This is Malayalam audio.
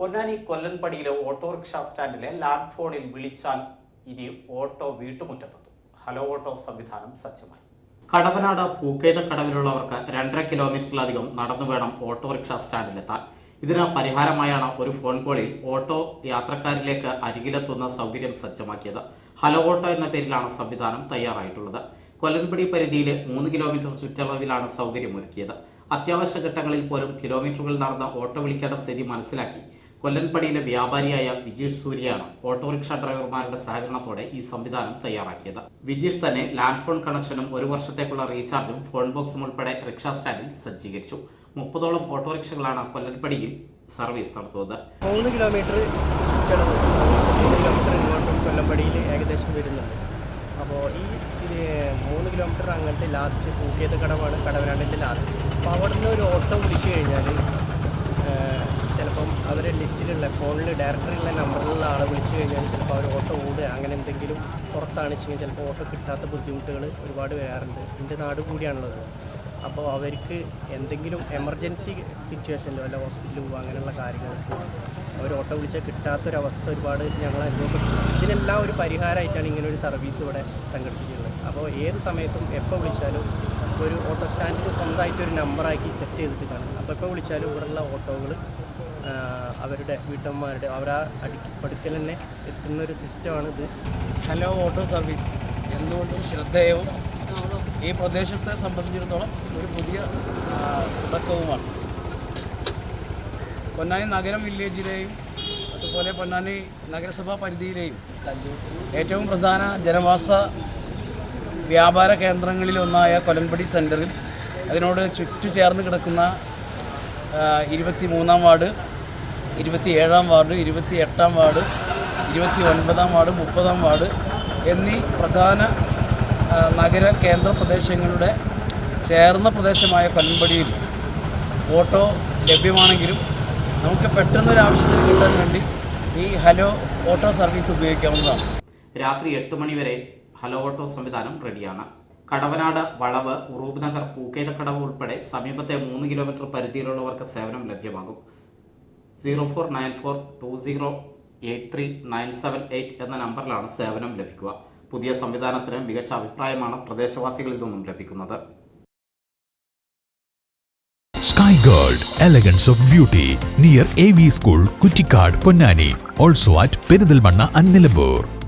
പൊന്നാനി കൊല്ലൻപടിയിലെ ഓട്ടോറിക്ഷ സ്റ്റാൻഡിലെ ലാൻഡ് ഫോണിൽ വിളിച്ചാൽ ഇനി ഓട്ടോ വീട്ടുമുറ്റത്തെത്തും. ഹലോ ഓട്ടോ സംവിധാനം സജ്ജമായി. കടവനാട് പൂക്കേത കടവിലുള്ളവർക്ക് രണ്ടര കിലോമീറ്ററിലധികം നടന്നു വേണം ഓട്ടോറിക്ഷ സ്റ്റാൻഡിലെത്താൻ. ഇതിന് പരിഹാരമായാണ് ഒരു ഫോൺ കോളിൽ ഓട്ടോ യാത്രക്കാരിലേക്ക് അരികിലെത്തുന്ന സൗകര്യം സജ്ജമാക്കിയത്. ഹലോ ഓട്ടോ എന്ന പേരിലാണ് സംവിധാനം തയ്യാറായിട്ടുള്ളത്. കൊല്ലൻപടി പരിധിയിലെ മൂന്ന് കിലോമീറ്റർ ചുറ്റളവിലാണ് സൗകര്യം ഒരുക്കിയത് അത്യാവശ്യ ഘട്ടങ്ങളിൽ പോലും കിലോമീറ്ററുകൾ നടന്ന് ഓട്ടോ വിളിക്കേണ്ട സ്ഥിതി മനസ്സിലാക്കി. കൊല്ലൻപടിയിലെ വ്യാപാരിയായ വിജീഷ് സൂര്യയാണ് ഓട്ടോറിക്ഷ ഡ്രൈവർമാരുടെ സഹകരണത്തോടെ ഈ സംവിധാനം തയ്യാറാക്കിയത്. വിജീഷ് തന്നെ ലാൻഡ് ഫോൺ കണക്ഷനും ഒരു വർഷത്തേക്കുള്ള റീചാർജും ഫോൺ ബോക്സും ഉൾപ്പെടെ റിക്ഷാ സ്റ്റാൻഡിൽ സജ്ജീകരിച്ചു. മുപ്പതോളം ഓട്ടോറിക്ഷകളാണ് കൊല്ലൻപടിയിൽ സർവീസ് നടത്തുന്നത്. മൂന്ന് കിലോമീറ്റർ ചുറ്റളവ് മൂന്ന് കിലോമീറ്റർ ഇങ്ങോട്ടും കൊല്ലമ്പടിയിൽ ഏകദേശം വരുന്നുണ്ട്. അപ്പോൾ ഈ മൂന്ന് കിലോമീറ്റർ അങ്ങനത്തെ ലാസ്റ്റ് പൂക്കേത് കടവാണ് കടവരാണ്ടിന്റെ ലാസ്റ്റ് അപ്പോൾ അവിടെ നിന്ന് ഒരു ഓട്ടോ വിളിച്ചു കഴിഞ്ഞാൽ ചിലപ്പം അവർ ലിസ്റ്റിലുള്ള ഫോണിൽ ഡയറക്ടറിയുള്ള നമ്പറിലുള്ള ആളെ വിളിച്ചു കഴിഞ്ഞാൽ ചിലപ്പോൾ അവർ ഓട്ടോ ഓടുക അങ്ങനെ എന്തെങ്കിലും പുറത്താണ് ചിലപ്പോൾ ഓട്ടോ കിട്ടാത്ത ബുദ്ധിമുട്ടുകൾ ഒരുപാട് വരാറുണ്ട്. എന്റെ നാട് കൂടിയാണുള്ളത്. അപ്പോൾ അവർക്ക് എന്തെങ്കിലും എമർജൻസി സിറ്റുവേഷനിലോ അല്ല ഹോസ്പിറ്റലിൽ പോകുക അങ്ങനെയുള്ള കാര്യങ്ങൾക്ക് അവർ ഓട്ടോ വിളിച്ചാൽ കിട്ടാത്തൊരവസ്ഥ ഒരുപാട് ഞങ്ങൾ അനുഭവപ്പെട്ടിട്ടുണ്ട് ഇതിനെല്ലാം ഒരു പരിഹാരമായിട്ടാണ് ഇങ്ങനെ ഒരു സർവീസ് ഇവിടെ സംഘടിപ്പിച്ചിട്ടുള്ളത്. അപ്പോൾ ഏത് സമയത്തും എപ്പോൾ വിളിച്ചാലും ഒരു ഓട്ടോ സ്റ്റാൻഡിൽ സ്വന്തമായിട്ട് ഒരു നമ്പറാക്കി സെറ്റ് ചെയ്തിട്ട് കാണും. അപ്പോൾ എപ്പോൾ വിളിച്ചാലും ഇവിടെയുള്ള ഓട്ടോകൾ അവരുടെ വീട്ടമ്മമാരുടെ അവരാ അടുക്കി പടുക്കൽ തന്നെ എത്തുന്ന ഒരു സിസ്റ്റമാണിത്. Hello auto service. എന്തുകൊണ്ടും ശ്രദ്ധേയവും ഈ പ്രദേശത്തെ സംബന്ധിച്ചിടത്തോളം ഒരു പുതിയ തുടക്കവുമാണ്. പൊന്നാനി നഗരം വില്ലേജിലെയും അതുപോലെ പൊന്നാനി നഗരസഭാ പരിധിയിലെയും ഏറ്റവും പ്രധാന ജനവാസ വ്യാപാര കേന്ദ്രങ്ങളിലൊന്നായ കൊലൻപടി സെന്ററിൽ അതിനോട് ചുറ്റു ചേർന്ന് കിടക്കുന്ന ഇരുപത്തി മൂന്നാം വാർഡ് ഇരുപത്തി ഏഴാം വാർഡ് ഇരുപത്തി എട്ടാം വാർഡ് ഇരുപത്തി ഒൻപതാം വാർഡ് മുപ്പതാം വാർഡ് എന്നീ പ്രധാന നഗര കേന്ദ്ര പ്രദേശങ്ങളുടെ ചേർന്ന പ്രദേശമായ പൻപടിയിൽ ഓട്ടോ ലഭ്യമാണെങ്കിലും നമുക്ക് പെട്ടെന്നൊരു ആവശ്യത്തിന് കിട്ടാൻ വേണ്ടി ഈ ഹലോ ഓട്ടോ സർവീസ് ഉപയോഗിക്കാവുന്നതാണ്. രാത്രി എട്ട് മണിവരെ ഹലോ ഓട്ടോ സംവിധാനം റെഡിയാണ്. കടവനാട് വളവ് ഉറൂബ് നഗർ പൂക്കേതക്കടവ് ഉൾപ്പെടെ സമീപത്തെ മൂന്ന് കിലോമീറ്റർ പരിധിയിലുള്ളവർക്ക് സേവനം ലഭ്യമാകും. Zero four nine four two zero eight three nine seven eight എന്ന നമ്പറിലാണ് സേവനം ലഭിക്കുക പുതിയ സംവിധാനത്തിന് മികച്ച അഭിപ്രായമാണ് പ്രദേശവാസികളിൽ നിന്നും ലഭിക്കുന്നത് Sky Gold, Elegance of Beauty, near AV School, school Ponnani. Also at Perindalmanna and Nilambur.